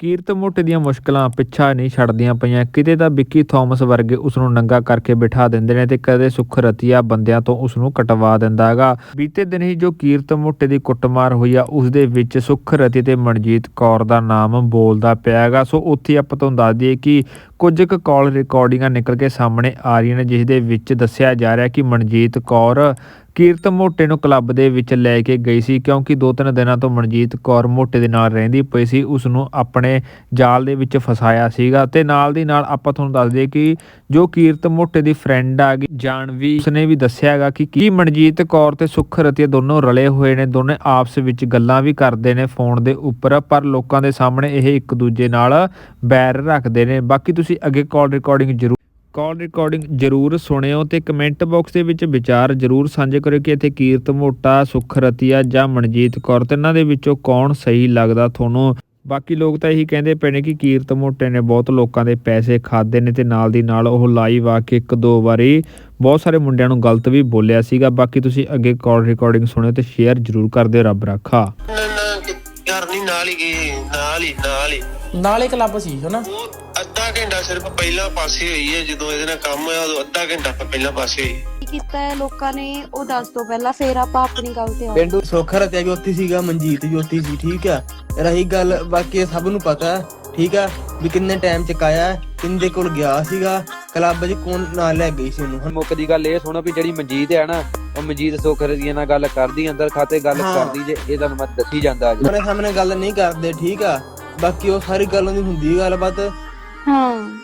ਕੀਰਤ ਮੋਟੇ ਦੀਆਂ ਮੁਸ਼ਕਲਾਂ ਪਿੱਛਾ ਨਹੀਂ ਛੱਡਦੀਆਂ ਪਈਆਂ। ਕਿਤੇ ਤਾਂ ਵਿੱਕੀ ਥਾਮਸ ਵਰਗੇ ਉਸ ਨੂੰ ਨੰਗਾ ਕਰਕੇ ਬਿਠਾ ਦਿੰਦੇ ਨੇ ਤੇ ਕਦੇ ਸੁਖ ਰਤੀਆ ਬੰਦਿਆਂ ਤੋਂ ਉਸ ਨੂੰ ਕਟਵਾ ਦਿੰਦਾ ਹੈਗਾ। ਬੀਤੇ ਦਿਨ ਹੀ ਜੋ ਕੀਰਤ ਮੋਟੇ ਦੀ ਕੁੱਟਮਾਰ ਹੋਈ ਆ ਉਸ ਦੇ ਵਿੱਚ ਸੁਖ ਰਤੀ ਤੇ ਮਨਜੀਤ ਕੌਰ ਦਾ ਨਾਮ ਬੋਲਦਾ ਪਿਆ ਹੈਗਾ। ਸੋ ਉੱਥੇ ਆਪਾਂ ਤੁਹਾਨੂੰ ਦੱਸ ਦਈਏ ਕਿ ਕੁਝ ਕੁ ਕਾਲ ਰਿਕਾਰਡਿੰਗਾਂ ਨਿਕਲ ਕੇ ਸਾਹਮਣੇ ਆ ਰਹੀਆਂ ਨੇ, ਜਿਸ ਦੇ ਵਿੱਚ ਦੱਸਿਆ ਜਾ ਰਿਹਾ ਕਿ ਮਨਜੀਤ ਕੌਰ ਕੀਰਤ ਮੋਟੇ ਨੂੰ ਕਲੱਬ ਦੇ ਵਿੱਚ ਲੈ ਕੇ ਗਈ ਸੀ ਕਿਉਂਕਿ ਦੋ ਤਿੰਨ ਦਿਨਾਂ ਤੋਂ ਮਨਜੀਤ ਕੌਰ ਮੋਟੇ ਦੇ ਨਾਲ ਰਹਿੰਦੀ ਪਈ ਸੀ ਉਸ ਨੂੰ ਆਪਣੇ ਜਾਲ ਦੇ ਵਿੱਚ ਫਸਾਇਆ ਸੀਗਾ। ਤੇ ਨਾਲ ਦੀ ਨਾਲ ਆਪਾਂ ਤੁਹਾਨੂੰ ਦੱਸ ਦਈਏ ਕਿ ਜੋ ਕੀਰਤ ਮੋਟੇ ਦੀ ਫਰੈਂਡ ਆ ਗਈ ਜਾਣਵੀ ਉਸਨੇ ਵੀ ਦੱਸਿਆ ਹੈਗਾ ਕਿ ਕੀ ਮਨਜੀਤ ਕੌਰ ਤੇ ਸੁਖ ਰਤੀਆ ਦੋਨੋਂ ਰਲੇ ਹੋਏ ਨੇ, ਦੋਨੇ ਆਪਸ ਵਿੱਚ ਗੱਲਾਂ ਵੀ ਕਰਦੇ ਨੇ ਫੋਨ ਦੇ ਉੱਪਰ, ਪਰ ਲੋਕਾਂ ਦੇ ਸਾਹਮਣੇ ਇਹ ਇੱਕ ਦੂਜੇ ਨਾਲ ਬੈਰ ਰੱਖਦੇ ਨੇ। ਬਾਕੀ ਤੁਸੀਂ ਅੱਗੇ ਕਾਲ ਰਿਕਾਰਡਿੰਗ ਜ਼ਰੂਰ ਕਾਲ ਰਿਕਾਰਡਿੰਗ ਜਰੂਰ ਸੁਣਿਓ ਤੇ ਕਮੈਂਟ ਬਾਕਸ ਦੇ ਵਿੱਚ ਵਿਚਾਰ ਜਰੂਰ ਸਾਂਝੇ ਕਰਿਓ ਕਿ ਇੱਥੇ ਕੀਰਤ ਮੋਟਾ, ਸੁਖ ਰਤੀਆ ਜਾਂ ਮਨਜੀਤ ਕੌਰ, ਤੇ ਇਹਨਾਂ ਦੇ ਵਿੱਚੋਂ ਕੌਣ ਸਹੀ ਲੱਗਦਾ ਤੁਹਾਨੂੰ? ਬਾਕੀ ਲੋਕ ਤਾਂ ਇਹੀ ਕਹਿੰਦੇ ਪਏ ਨੇ ਕਿ ਕੀਰਤ ਮੋਟੇ ਨੇ, ਬਹੁਤ ਲੋਕਾਂ ਦੇ ਪੈਸੇ ਖਾਦੇ ਨੇ ਤੇ ਨਾਲ ਦੀ ਨਾਲ ਉਹ ਲਾਈਵ ਆ ਕੇ ਇੱਕ ਦੋ ਵਾਰੀ ਬਹੁਤ ਸਾਰੇ ਮੁੰਡਿਆਂ ਨੂੰ ਗਲਤ ਵੀ ਬੋਲਿਆ ਸੀਗਾ। ਬਾਕੀ ਤੁਸੀਂ ਅੱਗੇ ਕਾਲ ਰਿਕਾਰਡਿੰਗ ਸੁਣਿਓ ਤੇ ਸ਼ੇਅਰ ਜਰੂਰ ਕਰ ਦਿਓ ਰੱਬ ਰੱਖਾ। ਨਾ ਨਾਲ ਹੀ ਨਾਲ ਹੀ ਨਾਲ ਹੀ। ਨਾਲੇ ਕਲੱਬ ਸੀ ਹਨਾ? ਅੱਧਾ ਘੰਟਾ ਸਿਰਫ ਪਹਿਲਾਂ ਪਾਸੇ ਹੋਈ ਹੈ ਜਦੋਂ ਇਹਦੇ ਨਾਲ ਕੰਮ ਹੋਇਆ ਉਦੋਂ ਅੱਧਾ ਘੰਟਾ ਆਪਾਂ ਪਹਿਲਾਂ ਪਾਸੇ ਹੋਈ। ਕੀ ਕੀਤਾ ਹੈ ਲੋਕਾਂ ਨੇ? ਉਹ ਦੱਸ ਤੋਂ ਪਹਿਲਾਂ ਫੇਰ ਆਪਾਂ ਆਪਣੀ ਗੱਲ ਤੇ ਆਉਂਦੇ ਪਿੰਡੂ ਸੋਖਾ ਰਤਿਆ ਵੀ ਉੱਥੇ ਸੀਗਾ ਮਨਜੀਤ ਵੀ ਉੱਥੇ ਸੀ ਠੀਕ ਆ? ਰਹੀ ਗੱਲ ਬਾਕੀ ਸਭ ਨੂੰ ਪਤਾ ਹੈ, ਠੀਕ ਆ? ਵੀ ਕਿੰਨੇ ਟਾਈਮ ਚ ਕਾਇਆ ਕਿੰਦੇ ਕੋਲ ਗਿਆ ਸੀਗਾ ਕਲੱਬ 'ਚ ਕੌਣ ਨਾਲ ਲੈ ਗਈ ਸੀ ਉਹਨੂੰ? ਹੁਣ ਮੁੱਕ ਦੀ ਗੱਲ ਇਹ ਸੁਣੋ ਵੀ ਜਿਹੜੀ ਮਨਜੀਤ ਹੈ ਨਾ ਉਹ ਮਨਜੀਤ ਸੋਖਰ ਦੀ ਨਾਲ ਗੱਲ ਕਰਦੀ ਅੰਦਰ ਖਾਤੇ ਗੱਲ ਹਾਂ। ਕਰਦੀ ਜੇ ਇਹ ਤੁਹਾਨੂੰ ਮੈਂ ਦੱਸੀ ਜਾਂਦਾ ਅੱਜ। ਆਪਣੇ ਸਾਹਮਣੇ ਗੱਲ ਨਹੀਂ ਕਰਦੇ ਠੀਕ ਆ? ਬਾਕੀ ਉਹ ਸਾਰੀ ਗੱਲ ਉਹਦੀ ਹੁੰਦੀ ਗੱਲਬਾਤ। ਹਾਂ।